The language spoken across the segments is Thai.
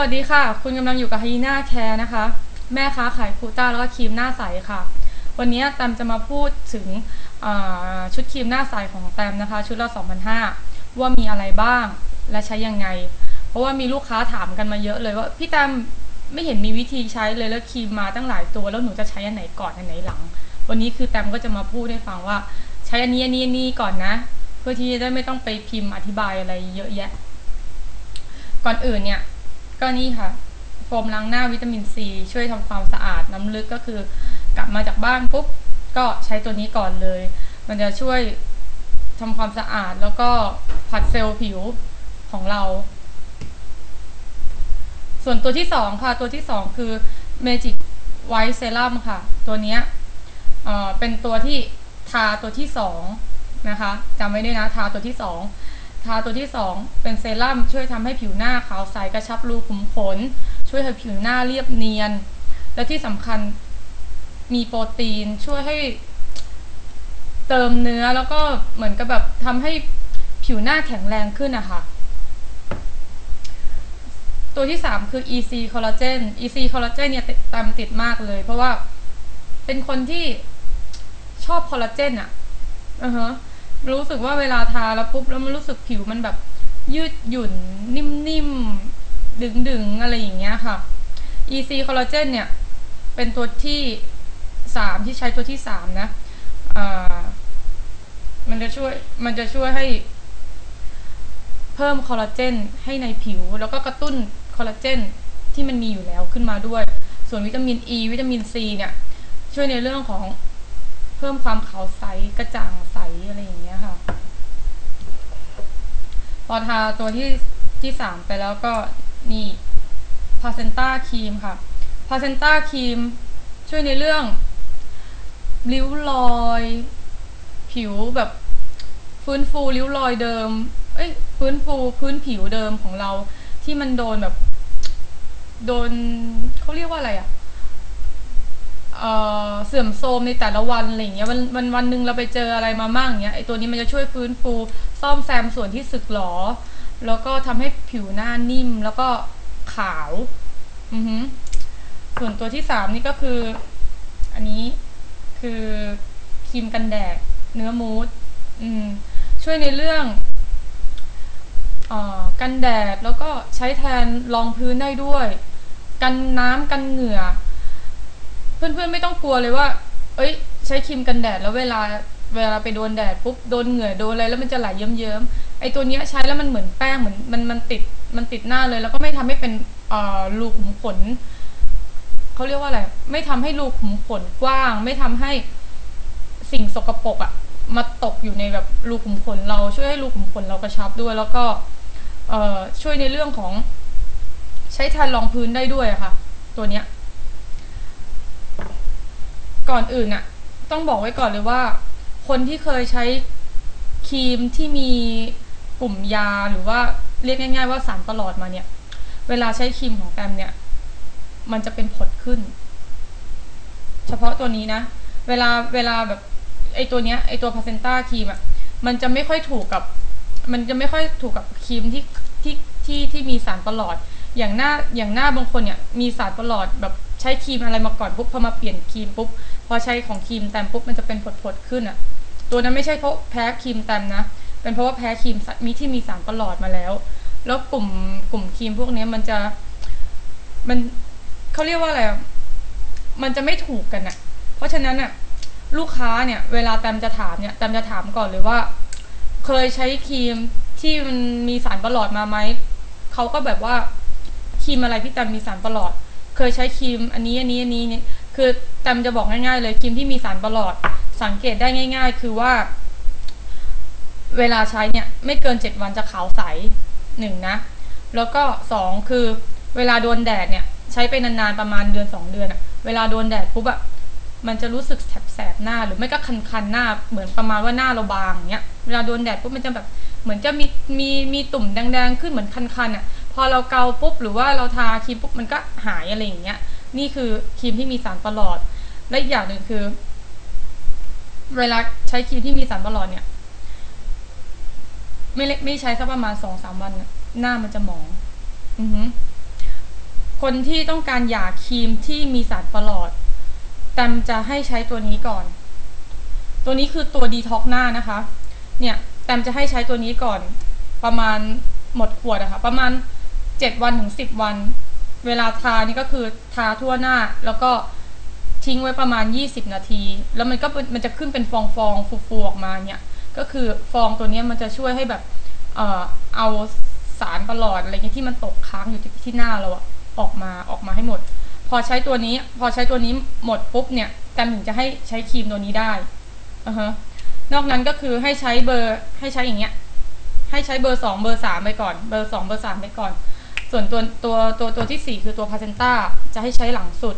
วัสดีค่ะ คุณกำลังอยู่กับฮีน่าแคร์นะคะ แม่ค้าขายคูต้าแล้วก็ครีมหน้าใสค่ะ วันนี้แตมจะมาพูดถึงชุดครีมหน้าใสของแตมนะคะ ชุดละ2,500ว่ามีอะไรบ้างและใช้ยังไง เพราะว่ามีลูกค้าถามกันมาเยอะเลยว่าพี่แตมไม่เห็นมีวิธีใช้เลยแล้วครีมมาตั้งหลายตัวแล้วหนูจะใช้อันไหนก่อนอันไหนหลัง วันนี้คือแตมก็จะมาพูดให้ฟังว่า ใช้อันนี้อันนี้อันนี้ก่อนนะ เพื่อที่จะได้ไม่ต้องไปพิมพ์อธิบายอะไรเยอะแยะ ก่อนอื่นเนี่ย ก็นี่ค่ะ โฟมล้างหน้าวิตามินซีช่วยทำความสะอาดน้ำลึกก็คือ กลับมาจากบ้านปุ๊บก็ใช้ตัวนี้ก่อนเลย มันจะช่วยทำความสะอาดแล้วก็ผัดเซลล์ผิวของเรา ส่วนตัวที่สองค่ะ ตัวที่สองคือ Magic White Serum ค่ะ ตัวนี้เอ่อเป็นตัวที่ทาตัวที่สองนะคะจำไว้ด้วยนะทาตัวที่สอง ทาตัวที่ 2 เป็นเซรั่มช่วยทำให้ผิวหน้าขาวใสกระชับรูขุมขน ช่วยให้ผิวหน้าเรียบเนียน และที่สำคัญมีโปรตีนช่วยให้เติมเนื้อแล้วก็เหมือนกับแบบทำให้ผิวหน้าแข็งแรงขึ้นนะคะ ตัวที่ 3 คือ EC Collagen EC Collagen เนี่ยตามติดมากเลย เพราะว่าเป็นคนที่ชอบคอลลาเจนอะอือฮะ รู้สึกว่าเวลาทาแล้วปุ๊บแล้วมันรู้สึกผิวมันแบบยืดหยุ่นนิ่มๆ ดึงๆ อะไรอย่างเงี้ยค่ะ EC Collagen เนี่ย เป็นตัวที่สามที่ใช้ตัวที่สามนะมันจะช่วยมันจะช่วยให้เพิ่มคอลลาเจนให้ในผิว แล้วก็กระตุ้นคอลลาเจนที่มันมีอยู่แล้วขึ้นมาด้วย ส่วนวิตามิน E วิตามิน C เนี่ย ช่วยในเรื่องของเพิ่มความขาวใสกระจ่างใสอะไรอย่างเงี้ย พอทาตัวที่ที่สามไปแล้วก็นี่พาเซนต้าครีมค่ะพาเซนต้าครีมช่วยในเรื่องริ้วรอย ผิวแบบฟื้นฟูริ้วรอยเดิม เอ้ยฟื้นฟูพื้นผิวเดิมของเราที่มันโดนแบบ โดนเขาเรียกว่าอะไรอะ เอ่อเสื่อมโทรมในแต่ละวันอะไรอย่างเงี้ยวันวันวันหนึ่งเราไปเจออะไรมามั่งเงี้ยไอตัวนี้มันจะช่วยฟื้นฟูซ่อมแซมส่วนที่สึกหรอ แล้วก็ทำให้ผิวหน้านิ่มแล้วก็ขาวอือฮึส่วนตัวที่สามนี่ก็คือ อันนี้คือครีมกันแดดเนื้อมูสอืมช่วยในเรื่องออกันแดดแล้วก็ใช้แทนรองพื้นได้ด้วย กันน้ำกันเหงื่อ เพื่อนๆไม่ต้องกลัวเลยว่า เอ้ย ใช้ครีมกันแดดแล้วเวลาเวลาไปโดนแดดปุ๊บโดนเหงื่อโดนอะไรแล้วมันจะไหลเยิ้มๆไอตัวเนี้ยใช้แล้วมันเหมือนแป้งเหมือนมันมันติดมันติดหน้าเลย แล้วก็ไม่ทำให้เป็นเอ่อรูขุมขนเขาเรียกว่าอะไรไม่ทำให้รูขุมขนกว้าง ไม่ทำให้สิ่งสกปรกอะมาตกอยู่ในแบบรูขุมขนเราช่วยให้รูขุมขนเรากระชับด้วย แล้วก็เอ่อช่วยในเรื่องของ ใช้แทนรองพื้นได้ด้วยค่ะ ตัวเนี้ย ก่อนอื่นน่ะต้องบอกไว้ก่อนเลยว่า คนที่เคยใช้ครีมที่มีกลุ่มยาหรือว่าเรียกง่าย ๆ ว่าสารประหลอดมาเนี่ย เวลาใช้ครีมของแตมเนี่ย มันจะเป็นผดขึ้น เฉพาะตัวนี้นะ เวลาเวลาแบบไอตัวเนี้ยไอตัวพาเซนต้าครีมอะมันจะไม่ค่อยถูกกับ มันจะไม่ค่อยถูกกับครีมที่ที่ที่ที่มีสารประหลอด อย่างหน้าอย่างหน้าบางคนเนี่ย มีสารประหลอดแบบ ช้ครีมอะไรมาก่อนปุ๊บพอมาเปลี่ยนครีมปุ๊บพอใช้ของครีมแตมปุ๊บมันจะเป็นผดๆขึ้นอะ่ะ ตัวนั้นไม่ใช่เพราะแพ้ครีมแตมนะ เป็นเพราะว่าแพ้ครีมมีที่มีสารประหลอดมาแล้ว แล้วกลุ่มกลุ่มครีมพวกนี้มันจะมันเขาเรียกว่าอะไรมันจะไม่ถูกกันอะ่ะ เพราะฉะนั้นอะลูกค้าเนี่ยเวลาแตมจะถามเนี่ยแตมจะถามก่อนเลยว่า เคยใช้ครีมที่มันมีสารประหลอดมาไหมเขาก็แบบว่าครีมอะไรที่แตมมีสารประหลอด เคยใช้ครีมอันนี้อันนี้อันนี้เนี่ยคือแตมจะบอกง่ายๆ เลยครีมที่มีสารประหลอด สังเกตได้ง่าย ๆ คือว่า เวลาใช้เนี่ยไม่เกินเจ็ดวันจะขาวใสหนึ่งนะ แล้วก็สองคือเวลาโดนแดดเนี่ย ใช้ไปนานๆประมาณเดือนสองเดือนอะเวลาโดนแดดปุ๊บอะมันจะรู้สึกแสบๆหน้าหรือไม่ก็คันๆหน้า เหมือนประมาณว่าหน้าเราบางเงี้ยเวลาโดนแดดปุ๊บมันจะแบบเหมือนจะมีมีมีตุ่มแดงๆขึ้นเหมือนคันๆอะ พอเราเกาปุ๊บหรือว่าเราทาครีมปุ๊บมันก็หายอะไรอย่างเงี้ย นี่คือครีมที่มีสารประหลอด และอีกอย่างหนึ่งคือ เวลาใช้ครีมที่มีสารประหลอดเนี่ย ไม่ไม่ใช้สักประมาณสองสามวันหน้ามันจะหมอง อือคนที่ต้องการหยาครีมที่มีสารประหลอดแตมจะให้ใช้ตัวนี้ก่อน ตัวนี้คือตัวดีท็อกหน้านะคะ เนี่ยแตมจะให้ใช้ตัวนี้ก่อน ประมาณหมดขวดอะคะ่ะ ประมาณ เจ็ดวันถึงสิบวัน เวลาทานี่ก็คือทาทั่วหน้า แล้วก็ทิ้งไว้ประมาณ 20 นาที แล้วมันก็มันจะขึ้นเป็นฟองฟองฟูๆออกมาเนี่ย ก็คือฟองตัวนี้มันจะช่วยให้แบบเอ่อเอาสารประหลอดอะไรเงี้ยที่มันตกค้างอยู่ที่ที่หน้าเราอะออกมาออกมาให้หมด พอใช้ตัวนี้ พอใช้ตัวนี้หมดปุ๊บเนี่ยแตมถึงจะให้ใช้ครีมตัวนี้ได้อ่าฮะนอกนั้นก็คือให้ใช้เบอร์ให้ใช้อย่างเงี้ย ให้ใช้เบอร์สองเบอร์สามไปก่อน เบอร์สองเบอร์สามไปก่อน ส่วนตัวตัวตัวตัวที่สี่คือตัวพาเซนต้าจะให้ใช้หลังสุด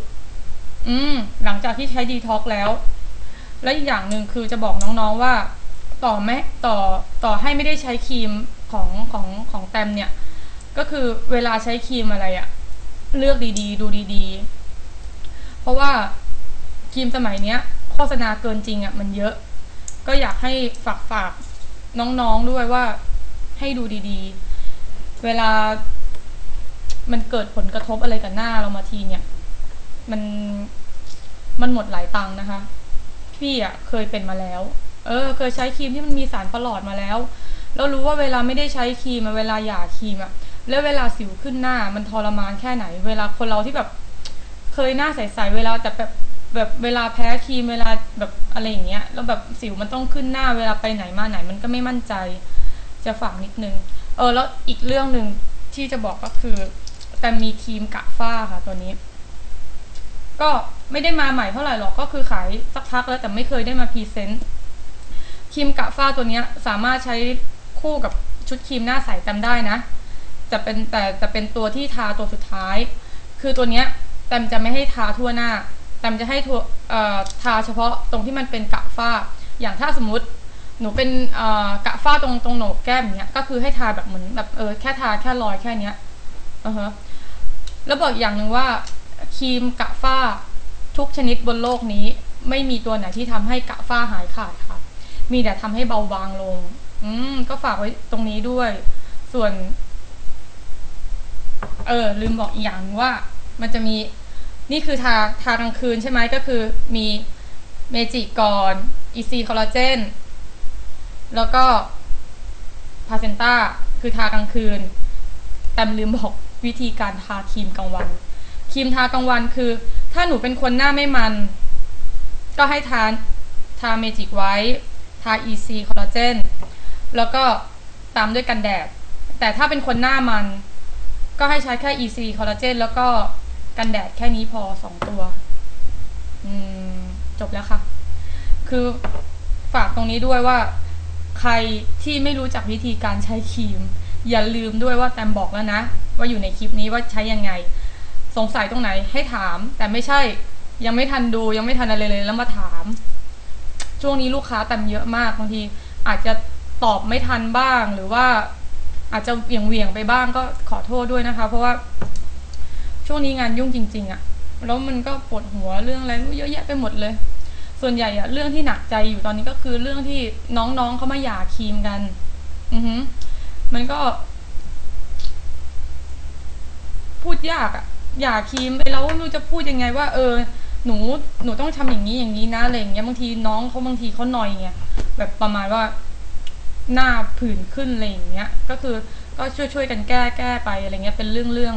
อืม หลังจากที่ใช้ดีท็อกแล้ว และอีกอย่างหนึ่งคือจะบอกน้องๆว่า ต่อแม้ต่อต่อให้ไม่ได้ใช้ครีมของของของแตมเนี่ย ก็คือเวลาใช้ครีมอะไรอะเลือกดีๆ ดูดีๆ เพราะว่าครีมสมัยเนี้ย โฆษณาเกินจริงอะมันเยอะ ก็อยากให้ฝากฝากน้องๆด้วยว่าให้ดูดีๆ เวลา มันเกิดผลกระทบอะไรกับหน้าเรามาทีเนี่ย มันมันหมดหลายตังค์นะคะ พี่อะเคยเป็นมาแล้ว เออ เคยใช้ครีมที่มันมีสารประหลอดมาแล้ว แล้วรู้ว่าเวลาไม่ได้ใช้ครีมเวลาหย่าครีมอะแล้วเวลาสิวขึ้นหน้ามันทรมานแค่ไหน เวลาคนเราที่แบบเคยหน้าใสๆเวลาแต่แบบแบบเวลาแพ้ครีมเวลาแบบอะไรอย่างเงี้ยแล้วแบบสิวมันต้องขึ้นหน้าเวลาไปไหนมาไหน มันก็ไม่มั่นใจ จะฝากนิดนึง เออแล้วอีกเรื่องหนึ่งที่จะบอกก็คือ แต่มีครีมกะฝ้าค่ะตัวนี้ ก็ไม่ได้มาใหม่เท่าไหร่หรอกก็คือขายสักพักแล้วแต่ไม่เคยได้มาพรีเซนต์ครีมกะฝ้าตัวนี้สามารถใช้คู่กับชุดครีมหน้าใสจำได้นะจะเป็นแต่จะเป็นตัวที่ทาตัวสุดท้าย คือตัวเนี้ยแตมจะไม่ให้ทาทั่วหน้าแตมจะให้ทัวเอ่อทาเฉพาะตรงที่มันเป็นกะฝ้า อย่างถ้าสมมติหนูเป็นเอ่อกะฝ้าตรงตรงโหนกแก้มเนี้ยก็คือให้ทาแบบเหมือนแบบเออแค่ทาแค่รอยแค่เนี้ย อือฮะแล้วบอกอย่างหนึ่งว่าครีมกะฝ้าทุกชนิดบนโลกนี้ ไม่มีตัวไหนที่ทำให้กะฝ้าหายขาดค่ะ มีแต่ทำให้เบาบางลง อืมก็ฝากไว้ตรงนี้ด้วย ส่วน เออ ลืมบอกอีกอย่างว่า มันจะมี นี่คือทาทากลางคืนใช่ไหมก็คือ มีเมจิกอนอีซีคอลลาเจนแล้วก็พาเซนต้าคือทากลางคืน แต่ลืมบอก วิธีการทาครีมกลางวันครีมทากลางวันคือ ถ้าหนูเป็นคนหน้าไม่มัน ก็ให้ทาทาเมจิกไว้ ทา EC คอลลาเจนแล้วก็ตามด้วยกันแดด แต่ถ้าเป็นคนหน้ามัน ก็ให้ใช้แค่ EC คอลลาเจนแล้วก็กันแดดแค่นี้พอสองตัวจบแล้วค่ะ คือฝากตรงนี้ด้วยว่า ใครที่ไม่รู้จักวิธีการใช้ครีม อย่าลืมด้วยว่าแตมบอกแล้วนะ ว่าอยู่ในคลิปนี้ว่าใช้ยังไง สงสัยตรงไหนให้ถาม แต่ไม่ใช่ยังไม่ทันดูยังไม่ทันอะไรเลยแล้วมาถาม ช่วงนี้ลูกค้าแตมเยอะมากบางทีอาจจะตอบไม่ทันบ้าง หรือว่าอาจจะเวียงเวียงไปบ้างก็ขอโทษด้วยนะคะ เพราะว่าช่วงนี้งานยุ่งจริง ๆอะแล้วมันก็ปวดหัวเรื่องอะไรเยอะแยะไปหมดเลย ส่วนใหญ่อะเรื่องที่หนักใจอยู่ตอนนี้ก็คือเรื่องที่น้องๆเขามาหย่าครีมกัน อือฮึมันก็ พูดยากอะหย่าคีมไปแล้วไม่รู้จะพูดยังไงว่า เออ หนูหนูต้องทำอย่างนี้อย่างนี้นะอะไรอย่างเงี้ยบางทีน้องเขาบางทีเขาหน่อยไงแบบประมาณว่าหน้าผื่นขึ้นอะไรอย่างเงี้ย ก็คือก็ช่วยช่วยกันแก้แก้ไปอะไรเงี้ยเป็นเรื่องเรื่อง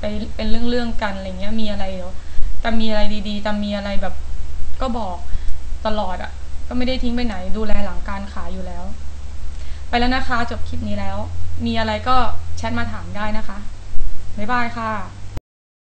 ไปเป็นเรื่องเรื่องกันอะไรเงี้ยมีอะไรเดี๋ยวแต่มีอะไรดีๆแต่มีอะไรแบบ ก็บอกตลอดอะ่ะ ก็ไม่ได้ทิ้งไปไหน ดูแลหลังการขายอยู่แล้ว ไปแล้วนะคะ จบคลิปนี้แล้ว มีอะไรก็แชทมาถามได้นะคะ บ๊ายบายค่ะ